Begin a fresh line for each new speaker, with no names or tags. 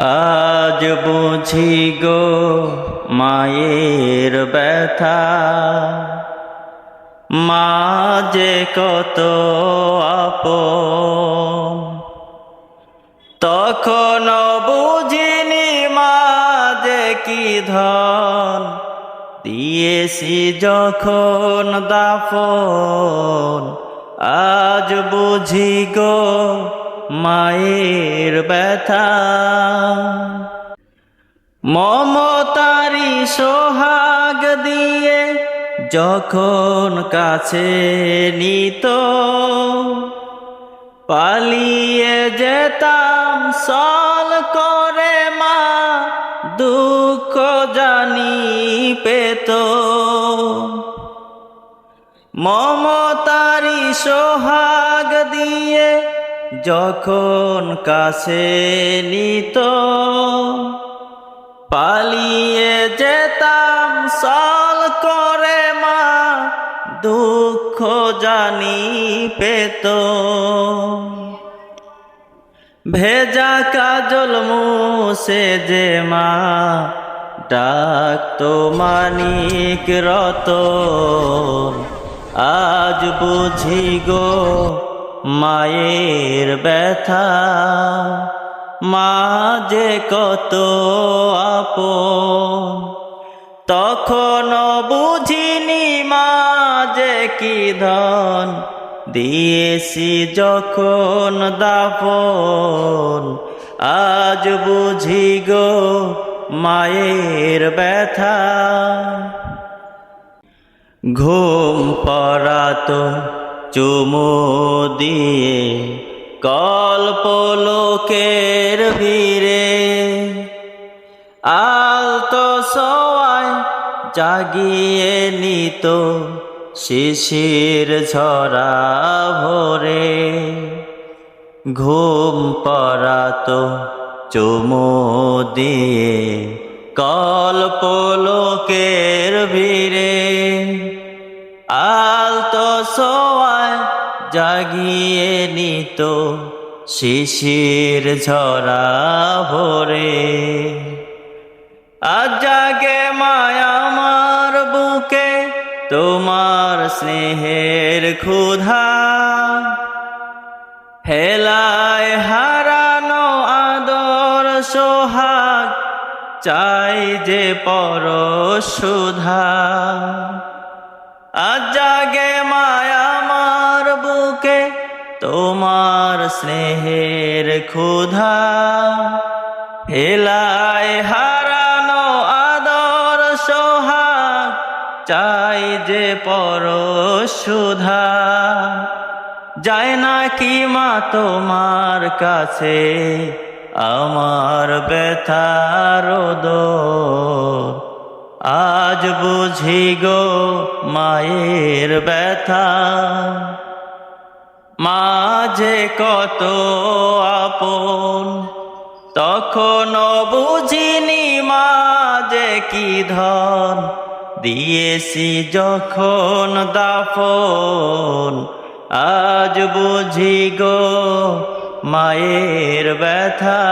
আজ বুঝি গো মায়ের ব্যথা। মা যে কত আপন। তখন বুঝিনি মা যে কি ধন। দিয়েছি যখন দাফন। আজ বুঝি গো মায়ের ব্যথা। মমতারি সোহাগ দিয়ে যখন কাছে নিত, পালিয়ে যেতাম সল করে মা, দুঃখ জানি পেত। মমতারি সোহাগ দিয়ে যখন কাছে নিত, পালিয়ে যেতাম সল করে মা, দুঃখ জানি পেত। ভেজা কাজল মুসে যে মা ডাক তো মানিক রত আজ বুঝি গো মায়ের ব্যথা, মা যে কত আপ তখন বুঝিনি মা যে কি ধন। দিয়েছি যখন দাপন আজ বুঝি গো মায়ের ব্যথা। ঘুম পড়াতো চুমু দিয়ে কল্পলোকের ভিড়ে। আলতো সওয়ায় জাগিয়ে নিত শিশির ঝরা ভোরে। ঘুম পড়াতো চুমু দিয়ে কল্পলোকের ভিড়ে। আলতো সোয়ায় জাগিয়ে নিত শিশির ঝরা ভোরে। আজ জাগে মায়া আমার বুকে তোমার স্নেহের ক্ষুধা। হেলায় হারানো আদর সোহাগ, চাই যে পর সুধা আজ জাগে মায়া তোমার স্নেহের ক্ষুধা হেলায় হারানো আদর সোহাগ, চাই যে পর সুধা। যায় না কি মা তোমার কাছে আমার ব্যথার আজ বুঝি গো মায়ের ব্যথা। মাঝে কত আপন তখন বুঝিনি মাঝে কি ধন। দিয়েছি যখন দাফন, আজ বুঝি গো মায়ের ব্যথা।